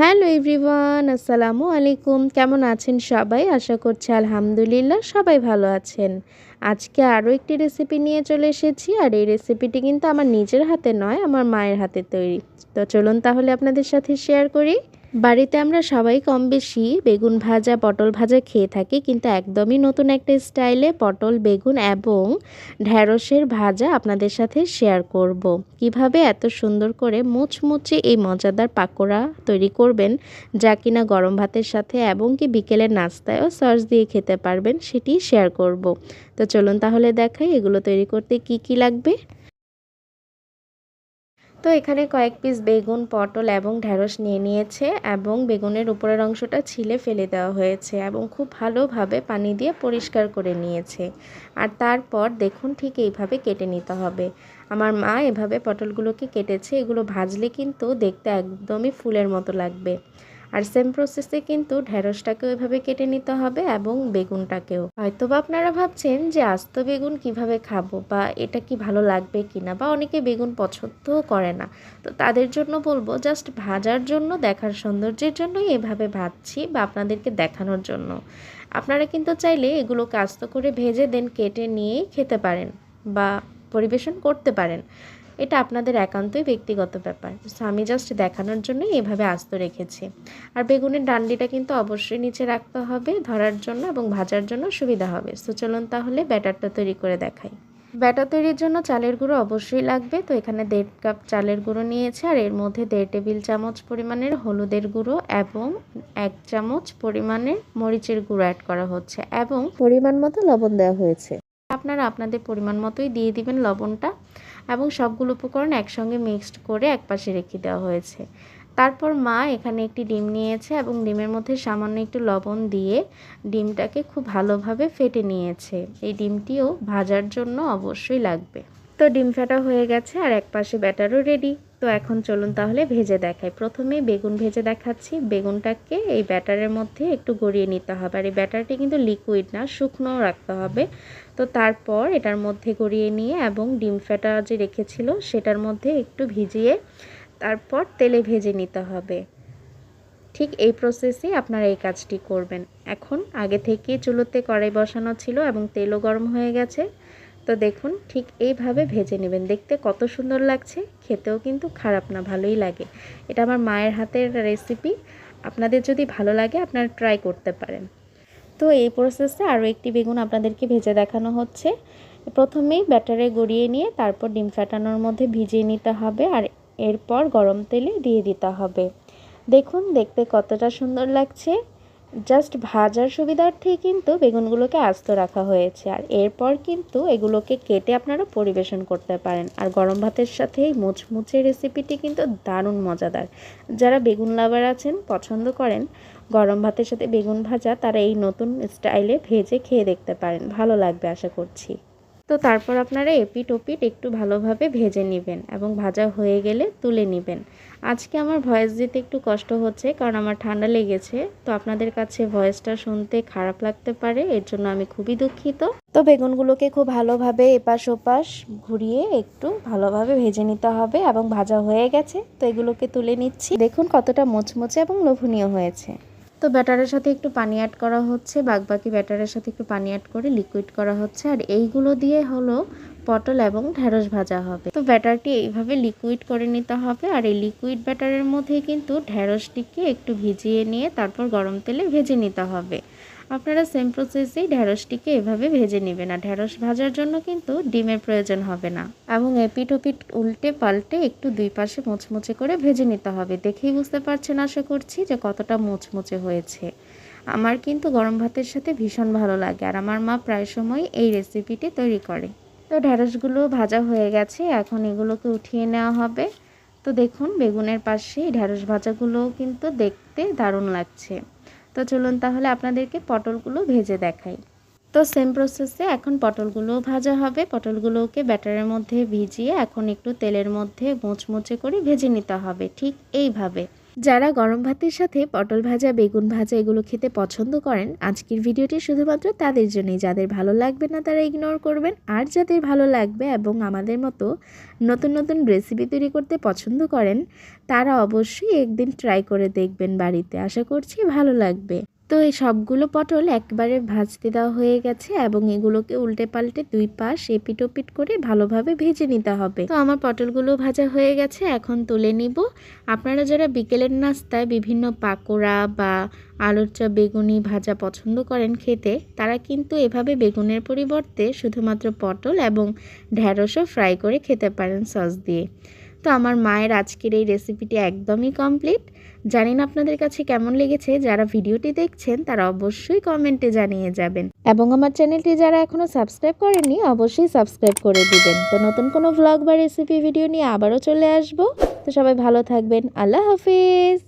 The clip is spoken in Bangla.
হ্যালো এভরিওয়ান, আসসালামু আলাইকুম। কেমন আছেন সবাই? আশা করছি আলহামদুলিল্লাহ সবাই ভালো আছেন। আজকে আরও একটি রেসিপি নিয়ে চলে এসেছি আর এই রেসিপিটি কিন্তু আমার নিজের হাতে নয়, আমার মায়ের হাতে তৈরি। তো চলুন তাহলে আপনাদের সাথে শেয়ার করি। বাড়িতে আমরা সবাই কম বেশি বেগুন ভাজা, পটল ভাজা খেয়ে থাকি, কিন্তু একদমই নতুন একটা স্টাইলে পটল, বেগুন এবং ঢ্যাঁড়সের ভাজা আপনাদের সাথে শেয়ার করব। কীভাবে এত সুন্দর করে মুচমুচে এই মজাদার পাকোড়া তৈরি করবেন, যা কিনা গরম ভাতের সাথে এবং কি বিকেলের নাস্তায়ও সস দিয়ে খেতে পারবেন, সেটি শেয়ার করব। তো চলুন তাহলে দেখাই এগুলো তৈরি করতে কি কি লাগবে তো এখানে কয়েক পিস বেগুন, পটল এবং ঢ্যাঁড়স নিয়ে নিয়েছে এবং বেগুনের উপরের অংশটা ছিলে ফেলে দেওয়া হয়েছে এবং খুব ভালোভাবে পানি দিয়ে পরিষ্কার করে নিয়েছে। আর তারপর দেখুন ঠিক এইভাবে কেটে নিতে হবে। আমার মা এভাবে পটলগুলোকে কেটেছে, এগুলো ভাজলে কিন্তু দেখতে একদমই ফুলের মতো লাগবে। আর সেম প্রসেসে কিন্তু ঢ্যাঁড়সটাকেও এভাবে কেটে নিতে হবে এবং বেগুনটাকেও। হয়তো বা আপনারা ভাবছেন যে আস্ত বেগুন কীভাবে খাব বা এটা কি ভালো লাগবে কিনা বা অনেকে বেগুন পছন্দও করে না। তো তাদের জন্য বলব জাস্ট ভাজার জন্য, দেখার সৌন্দর্যের জন্যই এভাবে ভাজছি বা আপনাদেরকে দেখানোর জন্য। আপনারা কিন্তু চাইলে এগুলোকে আস্ত করে ভেজে দেন কেটে নিয়েই খেতে পারেন বা পরিবেশন করতে পারেন। এটা আপনাদের একান্তই ব্যক্তিগত ব্যাপার। সো আমি জাস্ট দেখানোর জন্যই এভাবে আস্ত রেখেছি। আর বেগুনের ডান্ডিটা কিন্তু অবশ্যই নিচে রাখতে হবে ধরার জন্য এবং ভাজার জন্য সুবিধা হবে। সো চলুন তাহলে ব্যাটারটা তৈরি করে দেখাই। ব্যাটার তৈরির জন্য চালের গুঁড়ো অবশ্যই লাগবে। তো এখানে দেড় কাপ চালের গুঁড়ো নিয়েছে আর এর মধ্যে দেড় টেবিল চামচ পরিমাণের হলুদের গুঁড়ো এবং এক চামচ পরিমাণের মরিচের গুঁড়ো অ্যাড করা হচ্ছে এবং পরিমাণ মতো লবণ দেওয়া হয়েছে। আপনারা আপনাদের পরিমাণ মতোই দিয়ে দিবেন লবণটা। এবং সবগুলো উপকরণ একসঙ্গে মিক্সড করে একপাশে রেখে দেওয়া হয়েছে। তারপর মা এখানে একটি ডিম নিয়েছে এবং ডিমের মধ্যে সামান্য একটু লবণ দিয়ে ডিমটাকে খুব ভালোভাবে ফেটে নিয়েছে। এই ডিমটিও ভাজার জন্য অবশ্যই লাগবে। তো ডিম ফেটা হয়ে গেছে আর এক পাশে ব্যাটারও রেডি তো এখন চলুন তাহলে ভেজে দেখাই। প্রথমে বেগুন ভেজে দেখাচ্ছি। বেগুনটাকে এই ব্যাটারের মধ্যে একটু গড়িয়ে নিতে হবে। আর এই ব্যাটারটি কিন্তু লিকুইড না শুকনো রাখতে হবে। তো তারপর এটার মধ্যে গড়িয়ে নিয়ে এবং ডিম ফেটা যে রেখেছিল সেটার মধ্যে একটু ভিজিয়ে তারপর তেলে ভেজে নিতে হবে। ঠিক এই প্রসেসে আপনারা এই কাজটি করবেন। এখন আগে থেকে চুলোতে কড়াই বসানো ছিল এবং তেলও গরম হয়ে গেছে। তো দেখুন, ঠিক এইভাবে ভেজে নেবেন। দেখতে কত সুন্দর লাগছে, খেতেও কিন্তু খারাপ না, ভালোই লাগে। এটা আমার মায়ের হাতের রেসিপি আপনাদের যদি ভালো লাগে, আপনারা ট্রাই করতে পারেন। তো এই প্রসেসে আরও একটি বেগুন আপনাদেরকে ভেজে দেখানো হচ্ছে। প্রথমেই ব্যাটারে গড়িয়ে নিয়ে তারপর ডিম ফাটানোর মধ্যে ভিজিয়ে নিতে হবে আর এরপর গরম তেলে দিয়ে দিতে হবে। দেখুন, দেখতে কতটা সুন্দর লাগছে। জাস্ট ভাজার সুবিধার্থে কিন্তু বেগুনগুলোকে আস্ত রাখা হয়েছে। আর এরপর কিন্তু এগুলোকে কেটে আপনারা পরিবেশন করতে পারেন। আর গরম ভাতের সাথে এই মুচমুচে রেসিপিটি কিন্তু দারুণ মজাদার। যারা বেগুন লাভার আছেন, পছন্দ করেন, গরম ভাতের সাথে বেগুন ভাজা, তারা এই নতুন স্টাইলে ভেজে খেয়ে দেখতে পারেন। ভালো লাগবে আশা করছি। তো তারপর আপনারা এপিট ওপিট একটু ভালোভাবে ভেজে নেবেন এবং ভাজা হয়ে গেলে তুলে নেবেন। আজকে আমার ভয়েস দিতে একটু কষ্ট হচ্ছে কারণ আমার ঠান্ডা লেগেছে, তো আপনাদের কাছে ভয়েসটা শুনতে খারাপ লাগতে পারে, এর জন্য আমি খুবই দুঃখিত। তো বেগুনগুলোকে খুব ভালোভাবে এপাশ ওপাশ ঘুরিয়ে একটু ভালোভাবে ভেজে নিতে হবে এবং ভাজা হয়ে গেছে, তো এগুলোকে তুলে নিচ্ছি। দেখুন কতটা মোচমোচে এবং লোভনীয় হয়েছে। তো ব্যাটারের সাথে একটু পানি অ্যাড করা হচ্ছে বাকি ব্যাটারের সাথে একটু পানি অ্যাড করে লিকুইড করা হচ্ছে, আর এইগুলো দিয়ে হলো পটল এবং ঢ্যাঁড়স ভাজা হবে। তো ব্যাটারটি এইভাবে লিকুইড করে নিতে হবে, আর এই লিকুইড ব্যাটারের মধ্যে কিন্তু ঢ্যাঁড়সটিকে একটু ভিজিয়ে নিয়ে তারপর গরম তেলে ভেজে নিতে হবে। আপনারা সেম প্রসেসেই ঢ্যাঁড়সটিকে এভাবে ভেজে নেবেন। আর ঢ্যাঁড়স ভাজার জন্য কিন্তু ডিমের প্রয়োজন হবে না। এবং এপিট ওপিট উল্টে পাল্টে একটু দুই পাশে মুচমুচে করে ভেজে নিতে হবে। দেখেই বুঝতে পারছেন আশা করছি যে কতটা মুচমুচে হয়েছে। আমার কিন্তু গরম ভাতের সাথে ভীষণ ভালো লাগে। আর আমার মা প্রায় সময় এই রেসিপিটি তৈরি করে। তো ঢ্যাঁড়সগুলো ভাজা হয়ে গেছে। এখন এগুলোকে উঠিয়ে নেওয়া হবে। তো দেখুন, বেগুনের পাশে ঢ্যাঁড়স ভাজাগুলোও কিন্তু দেখতে দারুণ লাগছে। তো চলুন তাহলে আপনাদেরকে পটলগুলো ভেজে দেখাই। তো সেম প্রসেসে এখন পটলগুলোও ভাজা হবে। পটলগুলোকে ব্যাটারের মধ্যে ভিজিয়ে এখন একটু তেলের মধ্যে মোচমোচে করে ভেজে নিতে হবে। ঠিক এইভাবে। যারা গরম ভাতের সাথে পটল ভাজা, বেগুন ভাজা এগুলো খেতে পছন্দ করেন, আজকের ভিডিওটি শুধুমাত্র তাদের জন্যই। যাদের ভালো লাগবে না তারা ইগনোর করবেন। আর যাদের ভালো লাগবে এবং আমাদের মতো নতুন নতুন রেসিপি তৈরি করতে পছন্দ করেন, তারা অবশ্যই একদিন ট্রাই করে দেখবেন বাড়িতে। আশা করছি ভালো লাগবে। তো এই সবগুলো পটল একবারে ভাজতে দেওয়া হয়ে গেছে এবং এগুলোকে উল্টে পাল্টে দুই পাশ এপিট ওপিট করে ভালোভাবে ভেজে নিতে হবে। তো আমার পটলগুলো ভাজা হয়ে গেছে, এখন তুলে নিব। আপনারা যারা বিকেলের নাস্তায় বিভিন্ন পাকোড়া বা আলুর চপ, বেগুনি ভাজা পছন্দ করেন খেতে, তারা কিন্তু এভাবে বেগুনের পরিবর্তে শুধুমাত্র পটল এবং ঢ্যাঁড়সও ফ্রাই করে খেতে পারেন সস দিয়ে। তো আমার মায়ের আজকের এই রেসিপিটি একদমই কমপ্লিট জানেন আপনাদের কাছে কেমন লেগেছে, যারা ভিডিওটি দেখছেন তারা অবশ্যই কমেন্টে জানিয়ে যাবেন। এবং আমার চ্যানেলটি যারা এখনও সাবস্ক্রাইব করেননি, অবশ্যই সাবস্ক্রাইব করে দিবেন। তো নতুন কোনো ভ্লগ বা রেসিপি ভিডিও নিয়ে আবারও চলে আসব। তো সবাই ভালো থাকবেন। আল্লাহ হাফিজ!